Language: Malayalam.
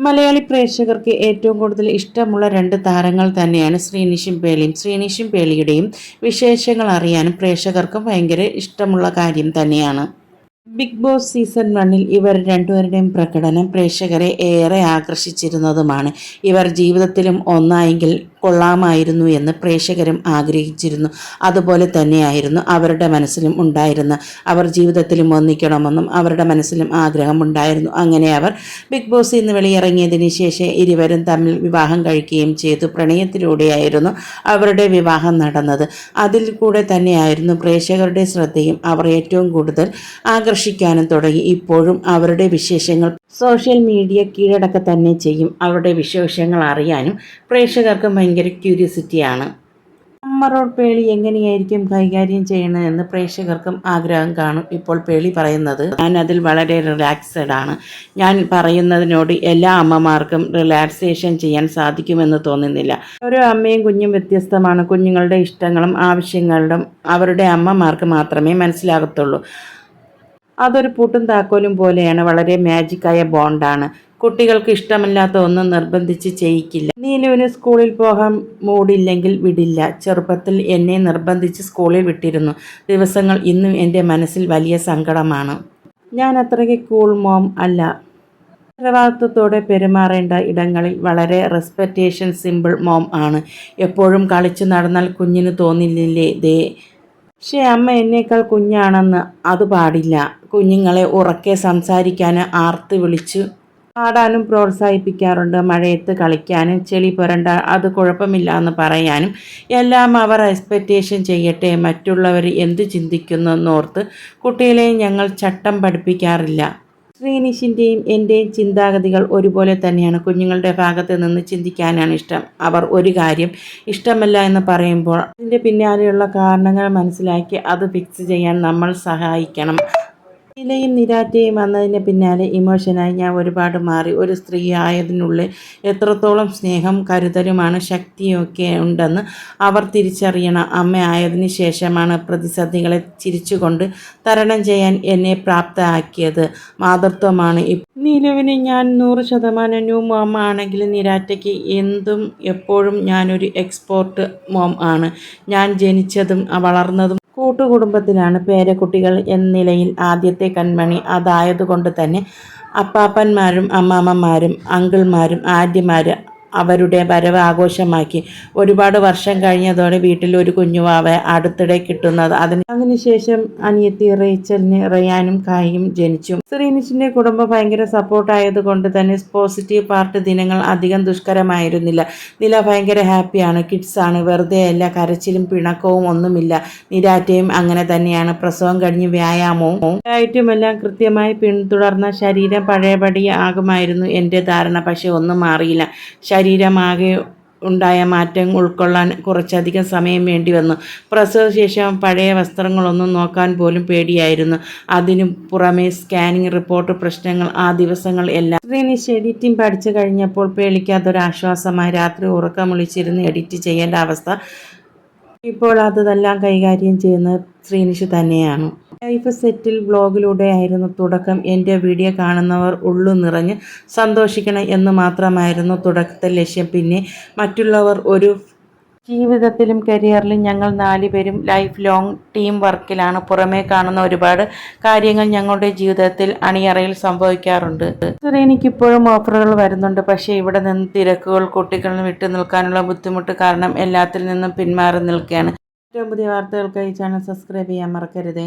മലയാളി പ്രേക്ഷകർക്ക് ഏറ്റവും കൂടുതൽ ഇഷ്ടമുള്ള രണ്ട് താരങ്ങൾ തന്നെയാണ് ശ്രീനിഷും പേളിയും. ശ്രീനിഷും പേളിയുടെയും വിശേഷങ്ങൾ അറിയാനും പ്രേക്ഷകർക്ക് ഭയങ്കര ഇഷ്ടമുള്ള കാര്യം തന്നെയാണ്. ബിഗ് ബോസ് സീസൺ വണ്ണിൽ ഇവർ രണ്ടുപേരുടെയും പ്രകടനം പ്രേക്ഷകരെ ഏറെ ആകർഷിച്ചിരുന്നതുമാണ്. ഇവർ ജീവിതത്തിലും ഒന്നായെങ്കിൽ കൊള്ളാമായിരുന്നു എന്ന് പ്രേക്ഷകരും ആഗ്രഹിച്ചിരുന്നു. അതുപോലെ തന്നെയായിരുന്നു അവരുടെ മനസ്സിലും ഉണ്ടായിരുന്ന. അവർ ജീവിതത്തിലും ഒന്നിക്കണമെന്നും അവരുടെ മനസ്സിലും ആഗ്രഹം ഉണ്ടായിരുന്നു. അങ്ങനെ അവർ ബിഗ് ബോസ് നിന്ന് വെളിയിറങ്ങിയതിന് ശേഷം ഇരുവരും തമ്മിൽ വിവാഹം കഴിക്കുകയും ചെയ്തു. പ്രണയത്തിലൂടെയായിരുന്നു അവരുടെ വിവാഹം നടന്നത്. അതിൽ കൂടെ തന്നെയായിരുന്നു പ്രേക്ഷകരുടെ ശ്രദ്ധയും അവർ ഏറ്റവും കൂടുതൽ ആകർഷിക്കാനും തുടങ്ങി. ഇപ്പോഴും അവരുടെ വിശേഷങ്ങൾ സോഷ്യൽ മീഡിയ കീഴടക്ക തന്നെ ചെയ്യും. അവരുടെ വിശേഷങ്ങൾ അറിയാനും പ്രേക്ഷകർക്ക് ഭയങ്കര ക്യൂരിയോസിറ്റിയാണ് അമ്മറോൾ പേളി എങ്ങനെയായിരിക്കും കൈകാര്യം ചെയ്യണമെന്ന് പ്രേക്ഷകർക്കും ആഗ്രഹം കാണും. ഇപ്പോൾ പേളി പറയുന്നത് ഞാൻ അതിൽ വളരെ റിലാക്സഡ് ആണ്. ഞാൻ പറയുന്നതിനോട് എല്ലാ അമ്മമാർക്കും റിലാക്സേഷൻ ചെയ്യാൻ സാധിക്കുമെന്ന് തോന്നുന്നില്ല. ഓരോ അമ്മയും കുഞ്ഞും വ്യത്യസ്തമാണ്. കുഞ്ഞുങ്ങളുടെ ഇഷ്ടങ്ങളും ആവശ്യങ്ങളും അവരുടെ അമ്മമാർക്ക് മാത്രമേ മനസ്സിലാകത്തുള്ളൂ. അതൊരു പൂട്ടും താക്കോലും പോലെയാണ്. വളരെ മാജിക്കായ ബോണ്ടാണ് കുട്ടികൾക്ക് ഇഷ്ടമല്ലാത്ത ഒന്നും നിർബന്ധിച്ച് ചെയ്യിക്കില്ല. നീലുവിന് സ്കൂളിൽ പോകാൻ മൂടില്ലെങ്കിൽ വിടില്ല. ചെറുപ്പത്തിൽ എന്നെ നിർബന്ധിച്ച് സ്കൂളിൽ വിട്ടിരുന്നു. ദിവസങ്ങൾ ഇന്നും എന്റെ മനസ്സിൽ വലിയ സങ്കടമാണ്. ഞാൻ അത്രയ്ക്ക് കൂൾ മോം അല്ല. ഉത്തരവാദിത്വത്തോടെ പെരുമാറേണ്ട ഇടങ്ങളിൽ വളരെ റെസ്പെക്റ്റേഷൻ സിമ്പിൾ മോം ആണ്. എപ്പോഴും കളിച്ചു നടന്നാൽ കുഞ്ഞിന് തോന്നില്ലേ ദേ. പക്ഷേ അമ്മ എന്നേക്കാൾ കുഞ്ഞാണെന്ന് അത് പാടില്ല. കുഞ്ഞുങ്ങളെ ഉറക്കെ സംസാരിക്കാൻ ആർത്ത് വിളിച്ചു. പാടാനും പ്രോത്സാഹിപ്പിക്കാറുണ്ട് മഴയത്ത് കളിക്കാനും ചെളി പുരണ്ട അത് കുഴപ്പമില്ല എന്ന് പറയാനും. എല്ലാം അവർ എക്സ്പെക്റ്റേഷൻ ചെയ്യട്ടെ മറ്റുള്ളവർ എന്ത് ചിന്തിക്കുന്നു എന്നോർത്ത് കുട്ടികളെ ഞങ്ങൾ ചട്ടം പഠിപ്പിക്കാറില്ല. ശ്രീനിഷിന്റെയും എന്റെയും ചിന്താഗതികൾ ഒരുപോലെ തന്നെയാണ്. കുഞ്ഞുങ്ങളുടെ ഭാഗത്ത് നിന്ന് ചിന്തിക്കാനാണ് ഇഷ്ടം. അവർ ഒരു കാര്യം ഇഷ്ടമല്ല എന്ന് പറയുമ്പോൾ അതിന്റെ പിന്നാലെയുള്ള കാരണങ്ങൾ മനസ്സിലാക്കി അത് ഫിക്സ് ചെയ്യാൻ നമ്മൾ സഹായിക്കണം. നിലയും നിരാറ്റയും വന്നതിന് പിന്നാലെ ഇമോഷനായി ഞാൻ ഒരുപാട് മാറി. ഒരു സ്ത്രീ ആയതിനുള്ളിൽ എത്രത്തോളം സ്നേഹം കരുതലുമാണ് ശക്തിയൊക്കെ ഉണ്ടെന്ന് അവർ തിരിച്ചറിയണം. അമ്മ ആയതിനു ശേഷമാണ് പ്രതിസന്ധികളെ ചിരിച്ചുകൊണ്ട് തരണം ചെയ്യാൻ എന്നെ പ്രാപ്തമാക്കിയത് മാതൃത്വമാണ് നിലവിന് ഞാൻ നൂറ് ശതമാനം ന്യൂ മോം ആണെങ്കിൽ നിരാറ്റയ്ക്ക് എന്തും എപ്പോഴും ഞാനൊരു എക്സ്പോർട്ട് മോം ആണ്. ഞാൻ ജനിച്ചതും വളർന്നതും കൂട്ടുകുടുംബത്തിലാണ് പേരക്കുട്ടികൾ എന്ന നിലയിൽ ആദ്യത്തെ കൺമണി. അതായതുകൊണ്ട് തന്നെ അപ്പാപ്പന്മാരും അമ്മാമ്മമാരും അങ്കിൾമാരും ആദ്യമാർ അവരുടെ വരവ് ആഘോഷമാക്കി ഒരുപാട് വർഷം കഴിഞ്ഞതോടെ വീട്ടിൽ ഒരു കുഞ്ഞുവാവ അടുത്തിടെ കിട്ടുന്നത്. അതിന് അതിനുശേഷം അനിയത്തി റേച്ചലിന് റയാനും കായും ജനിച്ചു. ശ്രീനിഷിന്റെ കുടുംബം ഭയങ്കര സപ്പോർട്ടായത് കൊണ്ട് തന്നെ പോസിറ്റീവ് പാർട്ട് ദിനങ്ങൾ അധികം ദുഷ്കരമായിരുന്നില്ല. നില ഭയങ്കര ഹാപ്പിയാണ് ആണ്. വെറുതെ അല്ല കരച്ചിലും പിണക്കവും ഒന്നുമില്ല. നിരാറ്റയും അങ്ങനെ തന്നെയാണ്. പ്രസവം കഴിഞ്ഞ് വ്യായാമവും ഡയറ്റുമെല്ലാം കൃത്യമായി പിന്തുടർന്ന ശരീരം പഴയപടി ആകുമായിരുന്നു എന്റെ ധാരണ. പക്ഷെ ഒന്നും മാറിയില്ല. ശരീരമാകെ ഉണ്ടായ മാറ്റങ്ങൾ ഉൾക്കൊള്ളാൻ കുറച്ചധികം സമയം വേണ്ടി വന്നു. പ്രസവശേഷം പഴയ വസ്ത്രങ്ങളൊന്നും നോക്കാൻ പോലും പേടിയായിരുന്നു. അതിനു പുറമെ സ്കാനിങ് റിപ്പോർട്ട് പ്രശ്നങ്ങൾ ആ ദിവസങ്ങൾ എല്ലാം. ശ്രീനി എഡിറ്റിംഗ് പഠിച്ചു കഴിഞ്ഞപ്പോൾ പേളിക്ക് അതൊരാശ്വാസമായി രാത്രി ഉറക്കമൊളിച്ചിരുന്ന് എഡിറ്റ് ചെയ്യേണ്ട അവസ്ഥ. ഇപ്പോൾ അതെല്ലാം കൈകാര്യം ചെയ്യുന്നത് ശ്രീനിഷ് തന്നെയാണ്. ലൈഫ് സെറ്റിൽ വ്ലോഗിലൂടെയായിരുന്നു തുടക്കം. എന്റെ വീഡിയോ കാണുന്നവർ ഉള്ളു നിറഞ്ഞ് സന്തോഷിക്കണം എന്ന് മാത്രമായിരുന്നു തുടക്കത്തെ ലക്ഷ്യം. പിന്നെ മറ്റുള്ളവർ ഒരു ജീവിതത്തിലും കരിയറിലും ഞങ്ങൾ നാലുപേരും ലൈഫ് ലോങ് ടീം വർക്കിലാണ് പുറമേ കാണുന്ന ഒരുപാട് കാര്യങ്ങൾ ഞങ്ങളുടെ ജീവിതത്തിൽ അണിയറയിൽ സംഭവിക്കാറുണ്ട്. എനിക്കിപ്പോഴും ഓഫറുകൾ വരുന്നുണ്ട്. പക്ഷേ ഇവിടെ നിന്ന് തിരക്കുകൾ കുട്ടികളിൽ വിട്ടു നിൽക്കാനുള്ള ബുദ്ധിമുട്ട് കാരണം എല്ലാത്തിൽ നിന്നും പിന്മാറി നിൽക്കുകയാണ്. ഏറ്റവും പുതിയ വാർത്തകൾക്കായി ചാനൽ സബ്സ്ക്രൈബ് ചെയ്യാൻ മറക്കരുതേ.